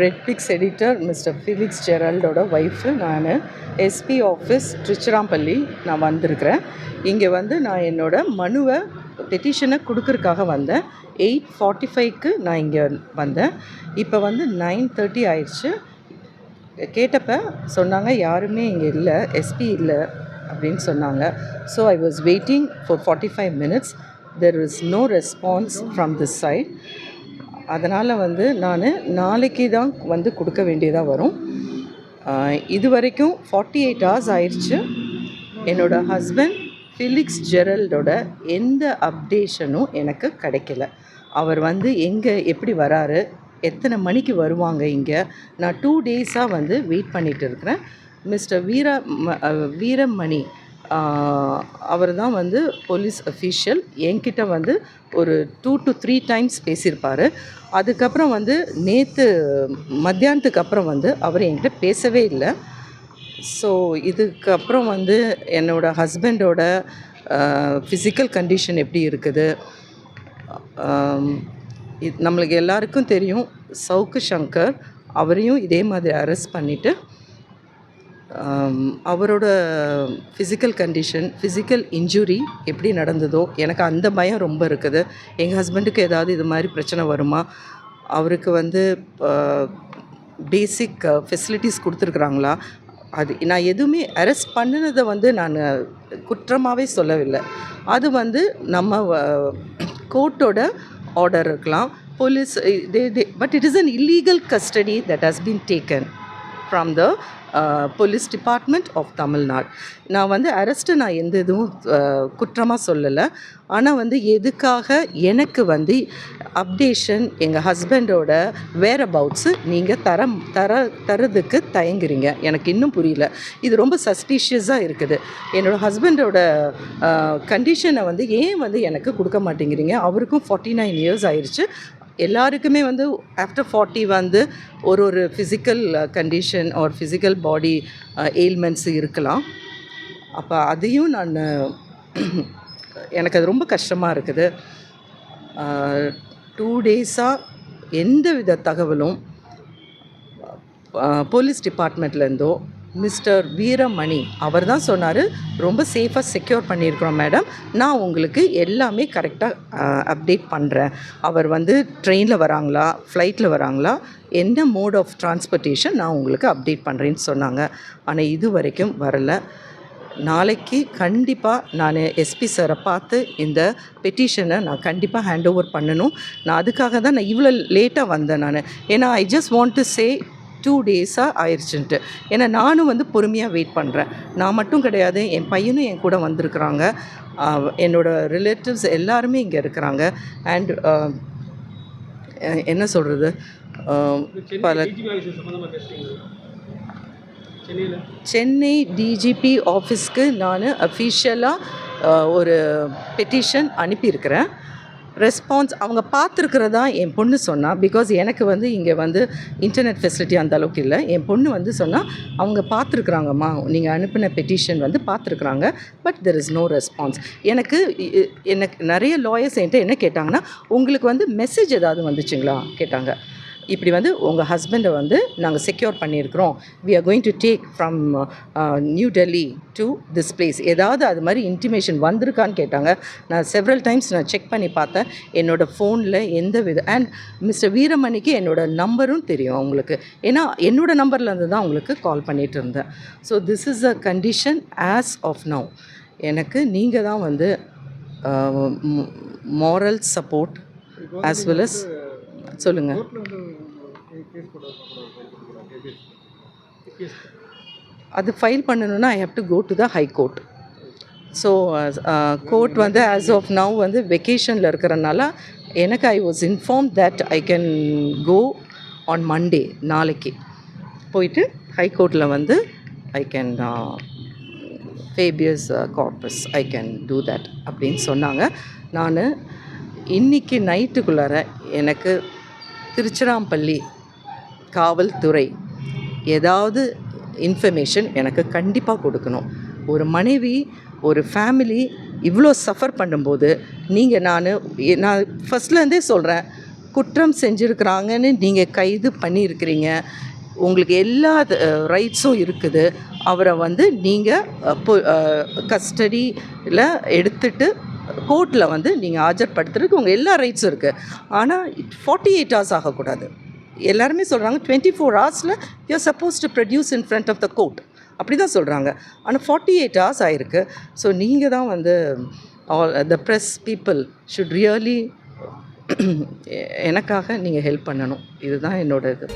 Red pix editor mister Felix ஜெரல்டோட wife நான் SP office Tiruchirappalli நான் வந்திருக்கிறேன். இங்கே வந்து நான் என்னோட மனுவை பெட்டிஷனை கொடுக்கறதுக்காக வந்தேன். எயிட் ஃபார்ட்டி ஃபைவ்க்கு நான் இங்கே வந்தேன். இப்போ வந்து நைன் தேர்ட்டி ஆயிடுச்சு. கேட்டப்ப சொன்னாங்க யாருமே இங்கே இல்லை எஸ்பி இல்லை அப்படின்னு சொன்னாங்க. So I was waiting for forty five minutes there is no response from this side அதனால் வந்து நான் நாளைக்கு தான் வந்து கொடுக்க வேண்டியதாக வரும். இது வரைக்கும் ஃபார்ட்டி எயிட் ஹவர்ஸ் ஆயிடுச்சு என்னோட ஹஸ்பண்ட் ஃபிலிக்ஸ் ஜெரல்டோட எந்த அப்டேஷனும் எனக்கு கிடைக்கல. அவர் வந்து எங்கே எப்படி வராரு எத்தனை மணிக்கு வருவாங்க இங்கே நான் டூ டேஸாக வந்து வெயிட் பண்ணிகிட்டு இருக்கிறேன். மிஸ்டர் வீர ம- வீரமணி அவர் தான் வந்து போலீஸ் அஃபீஷியல் என்கிட்ட வந்து ஒரு டூ டு த்ரீ டைம்ஸ் பேசியிருப்பார். அதுக்கப்புறம் வந்து நேற்று மத்தியானத்துக்கு அப்புறம் வந்து அவர் என்கிட்ட பேசவே இல்லை. ஸோ இதுக்கப்புறம் வந்து என்னோட ஹஸ்பண்டோட ஃபிசிக்கல் கண்டிஷன் எப்படி இருக்குது? நம்மளுக்கு எல்லாருக்கும் தெரியும் சவுக்கு சங்கர் அவரையும் இதே மாதிரி அரெஸ்ட் பண்ணிவிட்டு அவரோட ஃபிசிக்கல் கண்டிஷன் ஃபிசிக்கல் இன்ஜுரி எப்படி நடந்ததோ எனக்கு அந்த பயம் ரொம்ப இருக்குது. எங்கள் ஹஸ்பண்டுக்கு ஏதாவது இது மாதிரி பிரச்சனை வருமா? அவருக்கு வந்து பேசிக் ஃபெசிலிட்டிஸ் கொடுத்துருக்குறாங்களா? அது நான் எதுவுமே அரெஸ்ட் பண்ணினதை வந்து நான் குற்றமாகவே சொல்லவில்லை. அது வந்து நம்ம கோர்ட்டோட ஆர்டர் இருக்கலாம். Police but it is an illegal custody that has been taken from the police department of Tamil Nadu நான் வந்து அரெஸ்ட்டு நான் எந்த இதுவும் குற்றமாக சொல்லலை. ஆனால் வந்து எதுக்காக எனக்கு வந்து அப்டேஷன் எங்கள் ஹஸ்பண்டோட வேர் அபவுட்ஸு நீங்கள் தர தர தரதுக்கு தயங்குறீங்க. எனக்கு இன்னும் புரியல. இது ரொம்ப சஸ்பீஷியஸாக இருக்குது. என்னோடய ஹஸ்பண்டோட கண்டிஷனை வந்து ஏன் வந்து எனக்கு கொடுக்க மாட்டேங்கிறீங்க? அவருக்கும் ஃபார்ட்டி நைன் இயர்ஸ் ஆயிடுச்சு எல்லாருக்குமே வந்து ஆஃப்டர் ஃபார்ட்டி வந்து ஒரு ஒரு ஃபிசிக்கல் கண்டிஷன் ஒரு ஃபிசிக்கல் பாடி எயில்மெண்ட்ஸ் இருக்கலாம். அப்போ அதையும் நான் uh, எனக்கு அது ரொம்ப கஷ்டமாக இருக்குது. Uh, டூ டேஸாக எந்த வித தகவலும் uh, போலீஸ் டிபார்ட்மெண்ட்லேருந்தோ மிஸ்டர் வீரமணி அவர் தான் சொன்னார் ரொம்ப சேஃபாக செக்யூர் பண்ணியிருக்கிறோம் மேடம் நான் உங்களுக்கு எல்லாமே கரெக்டாக அப்டேட் பண்ணுறேன் அவர் வந்து ட்ரெயினில் வராங்களா ஃப்ளைட்டில் வராங்களா என்ன மோட் ஆஃப் டிரான்ஸ்போர்ட்டேஷன் நான் உங்களுக்கு அப்டேட் பண்ணுறேன்னு சொன்னாங்க. ஆனால் இது வரைக்கும் வரலை. நாளைக்கு கண்டிப்பாக நான் எஸ்பி சாரை பார்த்து இந்த பெட்டிஷனை நான் கண்டிப்பாக ஹேண்ட் ஓவர் பண்ணணும். நான் அதுக்காக தான் நான் இவ்வளோ லேட்டாக வந்தேன் நான். ஏன்னா I just want to say two டேஸாக ஆயிடுச்சுன்ட்டு ஏன்னா நானும் வந்து பொறுமையாக வெயிட் பண்ணுறேன் நான் மட்டும் கிடையாது என் பையனும் என் கூட வந்திருக்கிறாங்க. ஆஹ் என்னோட ரிலேட்டிவ்ஸ் எல்லாருமே இங்கே இருக்கிறாங்க. அண்ட் என்ன சொல்கிறது பல சென்னை டிஜிபி ஆஃபீஸ்க்கு நான் அஃபிஷியலாக ஒரு பெட்டிஷன் அனுப்பியிருக்கிறேன். ரெஸ்பான்ஸ் அவங்க பார்த்துருக்கிறதா என் பொண்ணு சொன்னால் பிகாஸ் எனக்கு வந்து இங்கே வந்து இன்டர்நெட் ஃபெசிலிட்டி அந்த அளவுக்கு இல்லை. என் பொண்ணு வந்து சொன்னால் அவங்க பார்த்துருக்குறாங்கம்மா நீங்கள் அனுப்பின பெட்டிஷன் வந்து பார்த்துருக்குறாங்க but there is no response எனக்கு எனக்கு நிறைய லாயர்ஸ் என்கிட்ட என்ன கேட்டாங்கன்னா உங்களுக்கு வந்து மெசேஜ் ஏதாவது வந்துச்சுங்களா? கேட்டாங்க. இப்படி வந்து உங்கள் ஹஸ்பண்டை வந்து நாங்கள் செக்யூர் பண்ணியிருக்கிறோம். We are going to take from New Delhi to this place ஏதாவது அது மாதிரி இன்டிமேஷன் வந்திருக்கான்னு கேட்டாங்க. நான் செவரல் டைம்ஸ் நான் செக் பண்ணி பார்த்தேன். என்னோடய ஃபோனில் எந்த வித அண்ட் மிஸ்டர் வீரமணிக்கு என்னோட நம்பரும் தெரியும் அவங்களுக்கு. ஏன்னா என்னோட நம்பர்லேருந்து தான் உங்களுக்கு கால் பண்ணிகிட்டு இருந்தேன். So this is a condition as of now எனக்கு நீங்கள் தான் வந்து moral support as well as சொல்லுங்கள் அது ஃபைல் பண்ணணும்னா I have to go to the high court so court வந்து ஆஸ் ஆஃப் நவ் வந்து வெக்கேஷனில் இருக்கிறனால எனக்கு I was inform that I can go on Monday நாளைக்கு. போயிட்டு ஹை கோர்ட்டில் வந்து I can habeas corpus I can do that அப்படின்னு சொன்னாங்க. நான் இன்னைக்கு நைட்டுக்குள்ளார எனக்கு திருச்சிராப்பள்ளி காவல்துறை ஏதாவது இன்ஃபர்மேஷன் எனக்கு கண்டிப்பாக கொடுக்கணும். ஒரு மனைவி ஒரு ஃபேமிலி இவ்வளோ சஃபர் பண்ணும்போது நீங்கள் நான் நான் ஃபஸ்ட்லேருந்தே சொல்கிறேன் குற்றம் செஞ்சுருக்கிறாங்கன்னு நீங்கள் கைது பண்ணியிருக்கிறீங்க. உங்களுக்கு எல்லா ரைட்ஸும் இருக்குது. அவரை வந்து நீங்கள் கஸ்டடியில் எடுத்துட்டு கோர்ட்டில் வந்து நீங்கள் ஆஜர்படுத்துறதுக்கு உங்கள் எல்லா ரைட்ஸும் இருக்குது ஆனால் ஃபார்ட்டி எயிட் ஹவர்ஸ் ஆகக்கூடாது. எல்லாருமே சொல்கிறாங்க டுவெண்ட்டி ஃபோர் ஹவர்ஸில் you are suppose to produce in front of the court அப்படி தான் சொல்கிறாங்க ஆனால் ஃபார்ட்டி எயிட் ஹவர்ஸ் ஆயிருக்கு. ஸோ நீங்கள் தான் வந்து all the press people should really எனக்காக நீங்கள் ஹெல்ப் பண்ணணும். இதுதான் என்னோட இது.